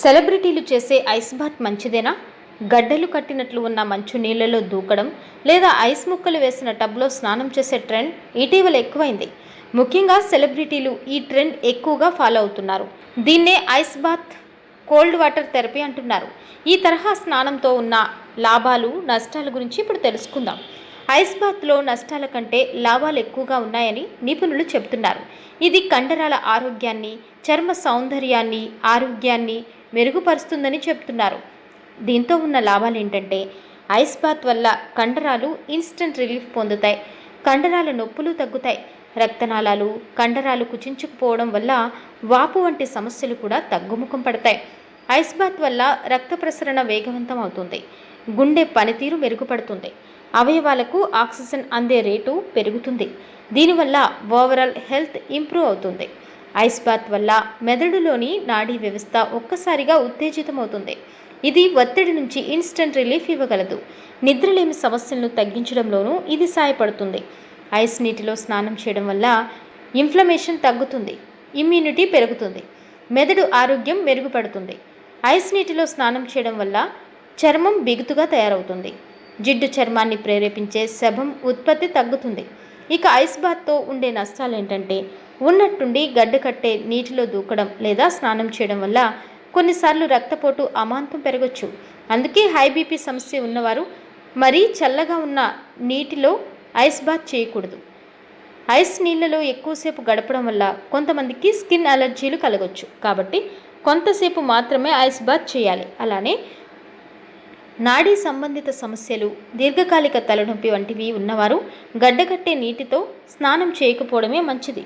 సెలబ్రిటీలు చేసే ice bath మంచిదేనా? గడ్డలు కట్టినట్లు ఉన్న మంచు నీళ్ళలో దూకడం లేదా ఐస్ ముక్కలు వేసిన టబ్లో స్నానం చేసే ట్రెండ్ ఇటీవల ఎక్కువైంది. ముఖ్యంగా సెలబ్రిటీలు ఈ ట్రెండ్ ఎక్కువగా ఫాలో అవుతున్నారు. దీన్నే ice bath cold water therapy అంటున్నారు. ఈ తరహా స్నానంతో ఉన్న లాభాలు నష్టాల గురించి ఇప్పుడు తెలుసుకుందాం. ఐస్ బాత్లో నష్టాల కంటే లాభాలు ఎక్కువగా ఉన్నాయని నిపుణులు చెబుతున్నారు. ఇది కండరాల ఆరోగ్యాన్ని చర్మ సౌందర్యాన్ని ఆరోగ్యాన్ని మెరుగుపరుస్తుందని చెప్తున్నారు. దీంతో ఉన్న లాభాలు ఏంటంటే ఐస్ బాత్ వల్ల కండరాలు ఇన్స్టెంట్ రిలీఫ్ పొందుతాయి. కండరాల నొప్పులు తగ్గుతాయి. రక్తనాళాలు కండరాలు కుచించుకుపోవడం వల్ల వాపు వంటి సమస్యలు కూడా తగ్గుముఖం పడతాయి. ఐస్ బాత్ వల్ల రక్త ప్రసరణ వేగవంతం అవుతుంది. గుండె పనితీరు మెరుగుపడుతుంది. అవయవాలకు ఆక్సిజన్ అందే రేటు పెరుగుతుంది. దీనివల్ల ఓవరాల్ హెల్త్ ఇంప్రూవ్ అవుతుంది. ఐస్ బాత్ వల్ల మెదడులోని నాడీ వ్యవస్థ ఒక్కసారిగా ఉత్తేజితమవుతుంది. ఇది ఒత్తిడి నుంచి ఇన్స్టంట్ రిలీఫ్ ఇవ్వగలదు. నిద్రలేమి సమస్యలను తగ్గించడంలోనూ ఇది సహాయపడుతుంది. ఐస్ నీటిలో స్నానం చేయడం వల్ల ఇన్ఫ్లమేషన్ తగ్గుతుంది. ఇమ్యూనిటీ పెరుగుతుంది. మెదడు ఆరోగ్యం మెరుగుపడుతుంది. ఐస్ నీటిలో స్నానం చేయడం వల్ల చర్మం బిగుతుగా తయారవుతుంది. జిడ్డు చర్మాన్ని ప్రేరేపించే శభం ఉత్పత్తి తగ్గుతుంది. ఇక ఐస్ బాత్తో ఉండే నష్టాలు ఏంటంటే ఉన్నట్టుండి గడ్డ కట్టే నీటిలో దూకడం లేదా స్నానం చేయడం వల్ల కొన్నిసార్లు రక్తపోటు అమాంతం పెరగచ్చు. అందుకే హై బీపీ సమస్య ఉన్నవారు మరీ చల్లగా ఉన్న నీటిలో ఐస్ బాత్ చేయకూడదు. ఐస్ నీళ్ళలో ఎక్కువసేపు గడపడం వల్ల కొంతమందికి స్కిన్ అలర్జీలు కలగవచ్చు కాబట్టి కొంతసేపు మాత్రమే ఐస్ బాత్ చేయాలి. అలానే నాడీ సంబంధిత సమస్యలు దీర్ఘకాలిక తలనొప్పి వంటివి ఉన్నవారు గడ్డకట్టే నీటితో స్నానం చేయకపోవడమే మంచిది.